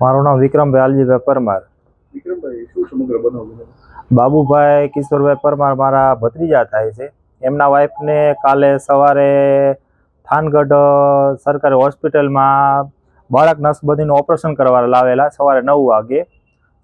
મારું નામ વિક્રમભાઈ આલજીભાઈ પરમાર? બાબુભાઈ કિશોરભાઈ પરમાર મારા ભત્રીજા થાય છે. એમના વાઈફને કાલે સવારે થાનગઢ સરકારી હોસ્પિટલમાં બાળક નસબંધીનું ઓપરેશન કરવા લાવેલા સવારે નવ વાગે.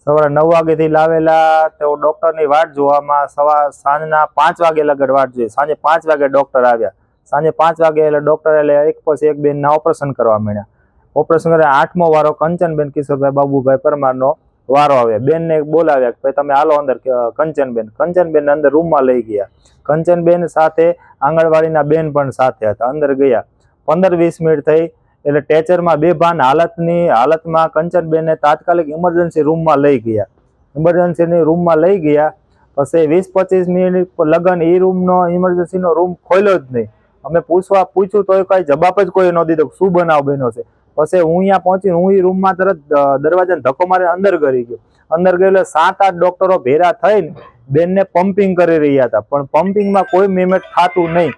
સવારે નવ વાગેથી લાવેલા તેઓ ડૉક્ટરની વાટ જોવામાં સવાર સાંજના પાંચ વાગે લગડ વાટ જોઈ સાંજે પાંચ વાગે ડૉક્ટર આવ્યા. સાંજે પાંચ વાગે એટલે ડૉક્ટર એટલે એક પછી એક બેનના ઓપરેશન કરવા માંડ્યા. ઓપરેશન કરે, આઠમો વારો કંચનબેન કિશોરભાઈ બાબુભાઈ પરમારનો વારો આવે. બેનને બોલાવ્યા કે, ભાઈ, તમે હાલો અંદર કંચનબેન. કંચનબેન અંદર રૂમમાં લઈ ગયા. કંચનબેન સાથે આંગણવાડીના બેન પણ સાથે હતા, અંદર ગયા. પંદર વીસ મિનિટ થઈ, એટલે ટેચરમાં બેભાન હાલતની, હાલતમાં કંચનબેનને તાત્કાલિક ઇમરજન્સી રૂમમાં લઈ ગયા. ઇમરજન્સીની રૂમમાં લઈ ગયા, પછી વીસ પચીસ મિનિટ લગન એ રૂમનો ઇમરજન્સીનો રૂમ ખોલ્યો જ નહીં. અમે પૂછવા પૂછ્યું તો કાંઈ જવાબ જ કોઈ ન દીધો શું બનાવ બન્યો છે. પછી હું અહીંયા પહોંચીને હું એ રૂમમાં તરત દરવાજાને ધક્કો મારી અંદર કરી ગયો. અંદર ગયો એટલે સાત આઠ ડોક્ટરો ભેરા થઈને બેનને પમ્પિંગ કરી રહ્યા હતા. પણ પમ્પિંગમાં કોઈ મેમેટ થતું નહીં.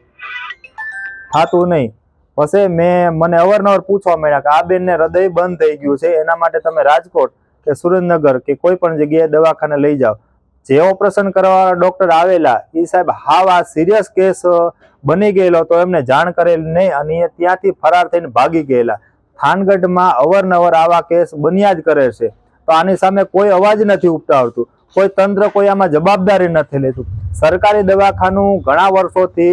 થતું નહીં. પછી મેં, મને અવારનવાર પૂછવા મળ્યા કે આ બેનને હૃદય બંધ થઈ ગયું છે. એના માટે તમે રાજકોટ કે સુરેન્દ્રનગર કે કોઈ પણ જગ્યાએ દવાખાને લઈ જાઓ. જે ઓપરેશન કરવાવાળા ડોક્ટર આવેલા એ સાહેબ હાવ આ સિરિયસ કેસ બની ગયેલો તો એમને જાણ કરેલ નહીં અને એ ત્યાંથી ફરાર થઈને ભાગી ગયેલા. થાનગઢમાં અવારનવાર આવા કેસ બન્યા જ કરે છે. તો આની સામે કોઈ અવાજ નથી ઉપટાવતું કોઈ તંત્ર કોઈ આમાં જવાબદારી નથી લેતું. સરકારી દવાખાનું ઘણા વર્ષોથી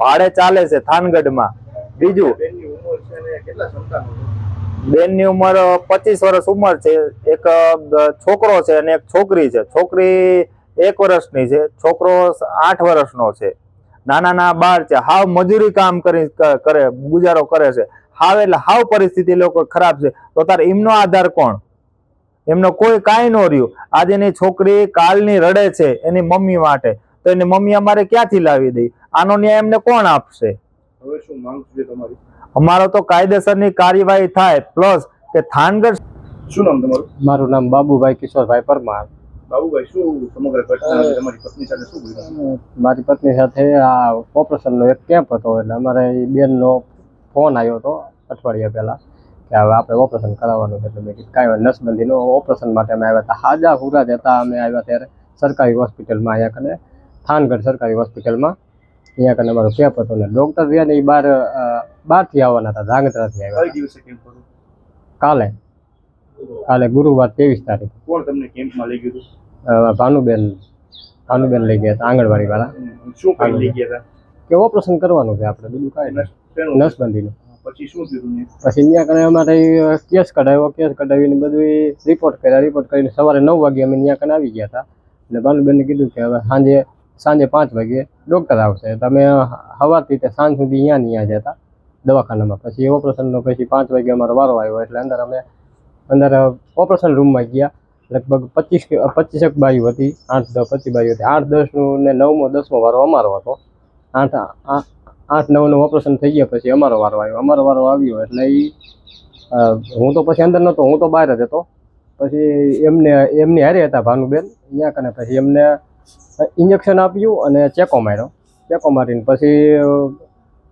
ભાડે ચાલે છે થાનગઢમાં. બીજું, બેનની ઉંમર પચીસ વર્ષ ઉંમર છે. એક છોકરો છે અને એક છોકરી છે. છોકરી એક વર્ષની છે. છોકરો આઠ વર્ષનો છે. નાના નાના બાળ છે. હાવ મજૂરી કામ કરી કરે, ગુજારો કરે છે. હાવ એટલે હાવ પરિસ્થિતિ લોકો ખરાબ છે. તો તાર એમનો આધાર કોણ? એમનો કોઈ કાંઈ ન રહ્યું. આજે એની છોકરી કાલની રડે છે એની મમ્મી માટે. તો એની મમ્મી અમારે ક્યાંથી લાવી દઈ? આનો ન્યાય એમને કોણ આપશે? હવે શું માંગ છે તમારી? અમારો તો કાયદેસરની કાર્યવાહી થાય પ્લસ કે થાનગઢ શું નામ તમારું? મારું નામ બાબુભાઈ કિશોરભાઈ પરમાર. બાબુભાઈ શું સમગ્ર ઘટના તમારી પત્ની સાથે શું મારી પત્ની સાથે આ ઓપરેશનનો એક કેમ્પ હતો એટલે અમારે એ બેનનો ફોન આવ્યો હતો અઠવાડિયા પહેલાં કે હવે આપણે ઓપરેશન કરાવવાનું છે. એટલે મેં કીધું કાંઈ નસબંધીનું ઓપરેશન માટે અમે આવ્યા હતા. હાજા હુરા જતા અમે આવ્યા ત્યારે સરકારી હોસ્પિટલમાં અહીંયા કને થાનગઢ સરકારી હોસ્પિટલમાં. અહીંયા કને અમારો કેમ્પ હતો ને ડૉક્ટર રહ્યા ને એ બહાર અ, બહારથી આવવાના હતા ધાંગધ્રાથી આવ્યા કાલે. કાલે ગુરુવાર ત્રેવીસ તારીખ. કોણ તમને કેમ્પમાં લઈ ગયું હતું? ભાનુબેન ભાનુબેન લઈ ગયા હતા આંગણવાડી વાળા શું લઈ ગયા હતા? કે ઓપરેશન કરવાનું છે આપણે બીજું કાંઈ નહીં? નસબંધીનું પછી શું થયું પછી ત્યાં કને અમારે કેસ કઢાવ્યો કેસ કઢાવીને બધું રિપોર્ટ કર્યા રિપોર્ટ કરીને સવારે નવ વાગે અમે ત્યાં કને આવી ગયા હતા. એટલે ભાનુબેને કીધું કે હવે સાંજે સાંજે પાંચ વાગે ડૉક્ટર આવશે. તમે સવારથી તે સાંજ સુધી અહીંયા નહીં જતા દવાખાનામાં. પછી ઓપરેશનનો પછી પાંચ વાગે અમારો વારો આવ્યો એટલે અંદર અમે અંદર ઓપરેશન રૂમમાં ગયા. લગભગ પચીસ કે પચીસેક બાયું હતી આઠ દસ પચીસ બાયું હતી. આઠ દસનું ને નવમો દસમો વારો અમારો હતો. આઠ આ- આઠ નવનું ઓપરેશન થઈ ગયા પછી અમારો વારો આવ્યો. અમારો વારો આવ્યો એટલે એ હું તો પછી અંદર નહોતો હું તો બહાર જ હતો. પછી એમને, એમની હારે હતા ભાનુબેન અહીંયા કને પછી એમને ઇન્જેક્શન આપ્યું અને ચેકો માર્યો. ચેકો મારીને પછી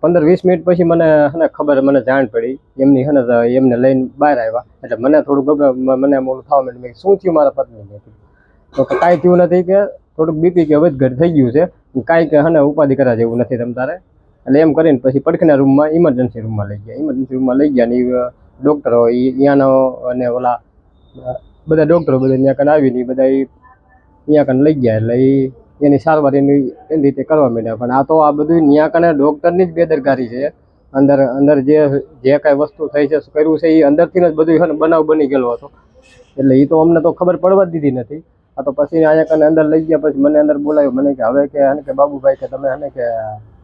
પંદર વીસ મિનિટ પછી મને હને ખબર મને જાણ પડી. એમની હને એમને લઈને બહાર આવ્યા. એટલે મને થોડું ગભરા મને મોડું થવા માંડ્યું. શું થયું મારા પત્નીને? તો કાંઈ થયું નથી કે, થોડુંક બીપી કે વધઘટ થઈ ગયું છે. કાંઈ કે હને ઉપાધિ કરા જેવું નથી તમ તારે. એટલે એમ કરીને પછી પડખેના રૂમમાં ઇમરજન્સી રૂમમાં લઈ ગયા. ઇમરજન્સી રૂમમાં લઈ ગયા ને ડૉક્ટરો એ ત્યાંનો અને ઓલા બધા ડૉક્ટરો બધા ત્યાં કને આવીને બધા એ ત્યાં કને લઈ ગયા એટલે એ એની સારવાર એની એની રીતે કરવા માંડ્યા. પણ આ તો આ બધું ત્યાં કને ડૉક્ટરની જ બેદરકારી છે. અંદર અંદર જે જે કાંઈ વસ્તુ થઈ છે કર્યું છે એ અંદરથી જ બધું છે બનાવ બની ગયેલો હતો. એટલે એ તો અમને તો ખબર પડવા જ દીધી નથી. આ તો પછી અહીંયા કને અંદર લઈ ગયા, પછી મને અંદર બોલાવ્યો. મને કે, હવે કે કે બાબુભાઈ કે તમે હને કે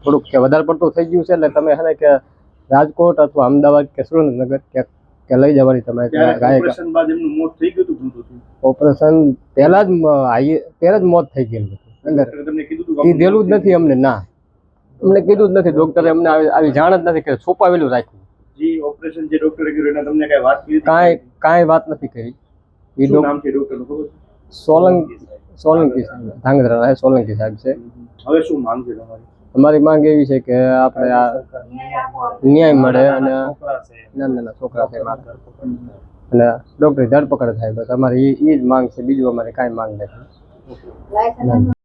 થોડુંક કે વધારે પડતું થઈ ગયું છે એટલે તમે હને કે રાજકોટ અથવા અમદાવાદ કે સુરેન્દ્રનગર કે કે લઈ જવાની તમે ઓપરેશન બાદ એમનું મોત થઈ ગયું હતું ઓપરેશન પહેલા જ આઈ પહેલા જ મોત થઈ ગયેલું હતું. અંદર. કીધેલું જ નથી અમને ના. અમને કીધું જ નથી ડોક્ટરે અમને આવી આવી જાણ જ નથી કે છુપાવેલું રાખ્યું. જી ઓપરેશન જે ડોક્ટરે કર્યું એના તમને કઈ વાત કરી કાંઈ કાંઈ વાત નથી કરી. એ નામ છે ડોક્ટરનું સોલંકી સોલંકી સાહેબ. ધાંગધ્રા સોલંકી સાહેબ છે. હવે શું માંગ છે તમારી? અમારી માંગ એવી છે કે આપણે આ ન્યાય મળે અને નાના નાના છોકરા છે મારા અને ડૉક્ટરની ધરપકડ થાય બસ અમારી એ જ માંગ છે બીજું અમારે કાંઈ માંગ નથી.